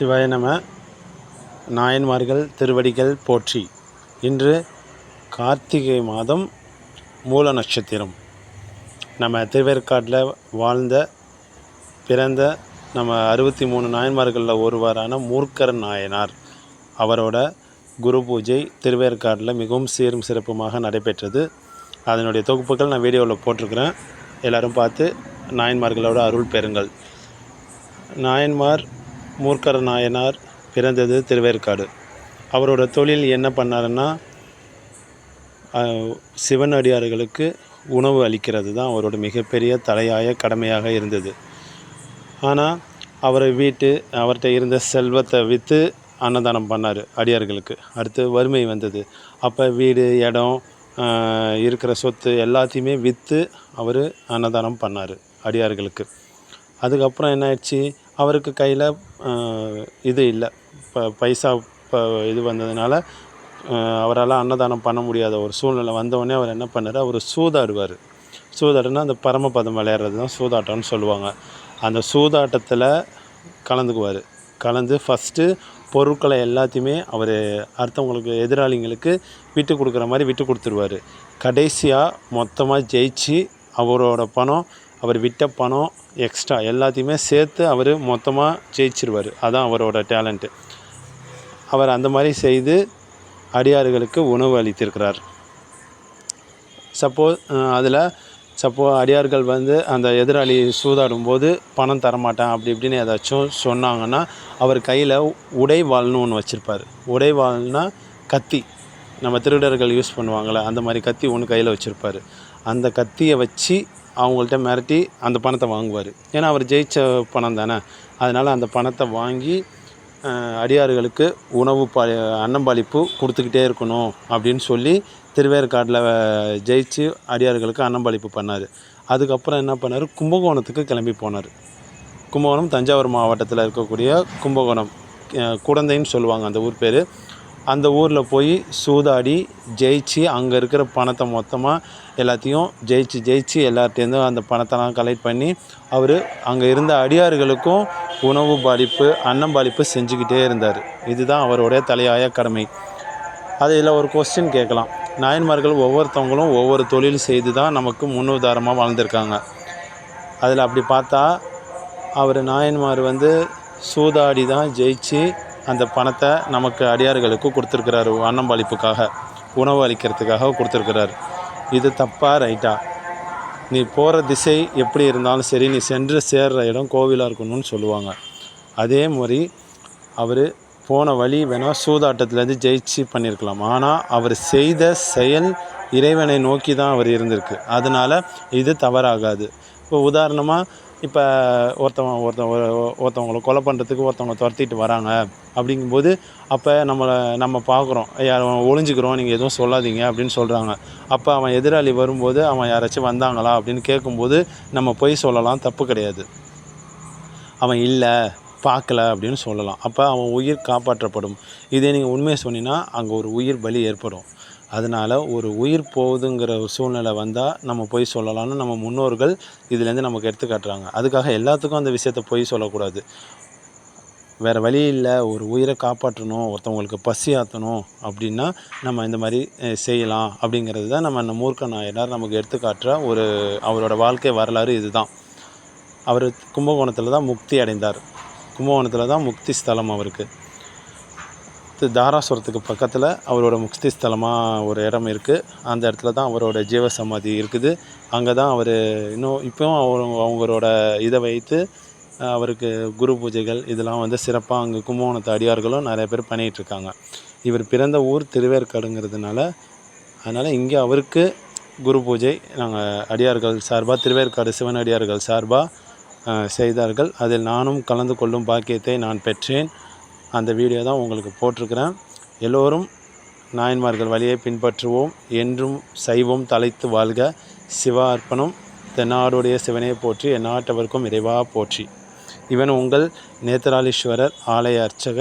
சிவாய நம. நாயன்மார்கள் திருவடிகள் போற்றி. இன்று கார்த்திகை மாதம் மூல நட்சத்திரம். நம்ம திருவேற்காட்டில் வாழ்ந்த பிறந்த நம்ம அறுபத்தி மூணு நாயன்மார்களில் ஒருவரான மூர்க்கர் நாயனார். அவரோட குரு பூஜை திருவேற்காட்டில் மிகவும் சீரும் சிறப்புமாக நடைபெற்றது. அதனுடைய தொகுப்புகள் நான் வீடியோவில் போட்டிருக்கிறேன். எல்லோரும் பார்த்து நாயன்மார்களோட அருள் பெறுங்கள். நாயன்மார் மூர்க்கர நாயனார் பிறந்தது திருவேற்காடு. அவரோட தொழில் என்ன பண்ணாருன்னா சிவன் அடியார்களுக்கு உணவு அளிக்கிறது தான் அவரோட மிகப்பெரிய தலையாய கடமையாக இருந்தது. ஆனால் அவர் வீட்டு அவர்கிட்ட இருந்த செல்வத்தை விற்று அன்னதானம் பண்ணார் அடியார்களுக்கு. அடுத்து வறுமை வந்தது. அப்போ வீடு இடம் இருக்கிற சொத்து எல்லாத்தையுமே விற்று அவர் அன்னதானம் பண்ணார் அடியார்களுக்கு. அதுக்கப்புறம் என்ன ஆயிடுச்சு? அவருக்கு கையில் இது இல்லை. இப்போ பைசா இப்போ இது வந்ததுனால அவரால் அன்னதானம் பண்ண முடியாத ஒரு சூழ்நிலை வந்தவொடனே அவர் என்ன பண்ணார்? அவர் சூதாடுவார். சூதாடுனா அந்த பரமபதம் விளையாடுறது தான் சூதாட்டம்னு சொல்லுவாங்க. அந்த சூதாட்டத்தில் கலந்துக்குவார். கலந்து ஃபஸ்ட்டு பொருட்களை எல்லாத்தையுமே அவர் அடுத்தவங்களுக்கு எதிராளிங்களுக்கு விட்டு கொடுக்குற மாதிரி விட்டு கொடுத்துருவாரு. கடைசியாக மொத்தமாக ஜெயிச்சு அவரோட பணம் அவர் விட்ட பணம் எக்ஸ்ட்ரா எல்லாத்தையுமே சேர்த்து அவர் மொத்தமாக ஜெயிச்சிருவார். அதான் அவரோட டேலண்ட்டு அவர் அந்த மாதிரி செய்து அடியார்களுக்கு உணவு அளித்திருக்கிறார். சப்போஸ் அதில் சப்போ அடியார்கள் வந்து அந்த எதிராளி சூதாடும் போது பணம் தரமாட்டேன் அப்படி இப்படின்னு ஏதாச்சும் சொன்னாங்கன்னா அவர் கையில் உடைவாள்னு ஒன்று வச்சுருப்பார். உடைவாள்னா கத்தி. நம்ம திருடர்கள் யூஸ் பண்ணுவாங்கள்ல அந்த மாதிரி கத்தி ஒன்று கையில் வச்சுருப்பார். அந்த கத்தியை வச்சு அவங்கள்ட்ட மிரட்டி அந்த பணத்தை வாங்குவார். ஏன்னா அவர் ஜெயிச்ச பணம் தானே. அதனால் அந்த பணத்தை வாங்கி அடியாறுகளுக்கு அடியார்களுக்கு உணவு பா அன்னம்பாளிப்பு கொடுத்துக்கிட்டே இருக்கணும் அப்படின்னு சொல்லி திருவேற்காட்டில் ஜெயிச்சு அடியாறுகளுக்கு அன்னம்பாளிப்பு பண்ணார். அதுக்கப்புறம் என்ன பண்ணார்? கும்பகோணத்துக்கு கிளம்பி போனார். கும்பகோணம் தஞ்சாவூர் மாவட்டத்தில் இருக்கக்கூடிய கும்பகோணம் குழந்தைன்னு குடந்தைன்னு சொல்லுவாங்க அந்த ஊர் பேர். அந்த ஊரில் போய் சூதாடி ஜெயிச்சு அங்கே இருக்கிற பணத்தை மொத்தமாக எல்லாத்தையும் ஜெயிச்சு ஜெயிச்சு எல்லாத்தையும் அந்த பணத்தெல்லாம் கலெக்ட் பண்ணி அவர் அங்கே இருந்த அடியார்களுக்கும் உணவு பாலிப்பு அன்னம் பாலிப்பு செஞ்சுக்கிட்டே இருந்தார். இதுதான் அவருடைய தலையாய கடமை. அதில் ஒரு கொஸ்டின் கேட்கலாம். நாயன்மார்கள் ஒவ்வொருத்தவங்களும் ஒவ்வொரு தொழில் செய்து தான் நமக்கு முன்னுதாரணமாக வாழ்ந்திருக்காங்க. அதில் அப்படி பார்த்தா அவர் நாயன்மார் வந்து சூதாடி தான் ஜெயிச்சு அந்த பணத்தை நமக்கு அடியார்களுக்கு கொடுத்துருக்கிறாரு அன்னம்பாளிப்புக்காக உணவு அளிக்கிறதுக்காக கொடுத்துருக்கிறாரு. இது தப்பாக ரைட்டா? நீ போகிற திசை எப்படி இருந்தாலும் சரி நீ சென்று சேர்ற இடம் கோவிலாக இருக்கணும்னு சொல்லுவாங்க. அதே மாதிரி அவர் போன வழி வேணால் சூதாட்டத்துலேருந்து ஜெயிச்சு பண்ணியிருக்கலாம் ஆனால் அவர் செய்த செயல் இறைவனை நோக்கி தான் அவர் இருந்திருக்கு. அதனால் இது தவறாகாது. இப்போ உதாரணமாக இப்போ ஒருத்தவன் ஒருத்தன் ஒருத்தவங்களை கொலை பண்ணுறதுக்கு ஒருத்தவங்க துரத்திட்டு வராங்க அப்படிங்கும்போது அப்போ நம்மளை நம்ம பார்க்குறோம் அவன் ஒளிஞ்சுக்கிறோம் நீங்கள் எதுவும் சொல்லாதீங்க அப்படின்னு சொல்கிறாங்க அப்போ அவன் எதிராளி வரும்போது அவன் யாராச்சும் வந்தாங்களா அப்படின்னு கேட்கும்போது நம்ம பொய் சொல்லலாம் தப்பு கிடையாது. அவன் இல்லை பார்க்கல அப்படின்னு சொல்லலாம். அப்போ அவன் உயிர் காப்பாற்றப்படும். இதே நீங்கள் உண்மையை சொன்னீங்கன்னா அங்கே ஒரு உயிர் பலி ஏற்படும். அதனால் ஒரு உயிர் போகுதுங்கிற ஒரு சூழ்நிலை வந்தால் நம்ம பொய் சொல்லலாம்னு நம்ம முன்னோர்கள் இதுலேருந்து நமக்கு எடுத்து காட்டுறாங்க. அதுக்காக எல்லாத்துக்கும் அந்த விஷயத்தை பொய் சொல்லக்கூடாது. வேறு வழி இல்லை ஒரு உயிரை காப்பாற்றணும் ஒருத்தவங்களுக்கு பசி ஆற்றணும் அப்படின்னா நம்ம இந்த மாதிரி செய்யலாம் அப்படிங்கிறது தான் நம்ம அந்த மூர்க்க நாயனார் நமக்கு எடுத்துக்காட்டுற ஒரு அவரோட வாழ்க்கை வரலாறு இதுதான். அவர் கும்பகோணத்தில் தான் முக்தி அடைந்தார். கும்பகோணத்தில் தான் முக்தி ஸ்தலம் அவருக்கு. தாராசுரத்துக்கு பக்கத்தில் அவரோட முக்தி ஸ்தலமாக ஒரு இடம் இருக்குது அந்த இடத்துல தான் அவரோட ஜீவ சமாதி இருக்குது. அங்கே தான் அவர் இன்னும் இப்போவும் அவர் அவங்களோட இதை வைத்து அவருக்கு குரு பூஜைகள் இதெல்லாம் வந்து சிறப்பாக அங்கே கும்பகோணத்து அடியார்களும் நிறைய பேர் பண்ணிகிட்ருக்காங்க. இவர் பிறந்த ஊர் திருவேற்காடுங்கிறதுனால அதனால் இங்கே அவருக்கு குரு பூஜை நாங்கள் அடியார்கள் சார்பாக திருவேற்காடு சிவன் அடியார்கள் சார்பாக செய்தார்கள். அதில் நானும் கலந்து கொள்ளும் பாக்கியத்தை நான் பெற்றேன். அந்த வீடியோ தான் உங்களுக்கு போட்டிருக்கிறேன். எல்லோரும் நாயன்மார்கள் வழியை பின்பற்றுவோம். என்றும் சைவம் தலைத்து வாழ்க. சிவ அர்ப்பணம் தென்னாடுடைய சிவனே போற்றி எந்நாட்டவர்க்கும் இறைவா போற்றி. இவன் உங்கள் நேத்ராலீஸ்வரர் ஆலய அர்ச்சகர்.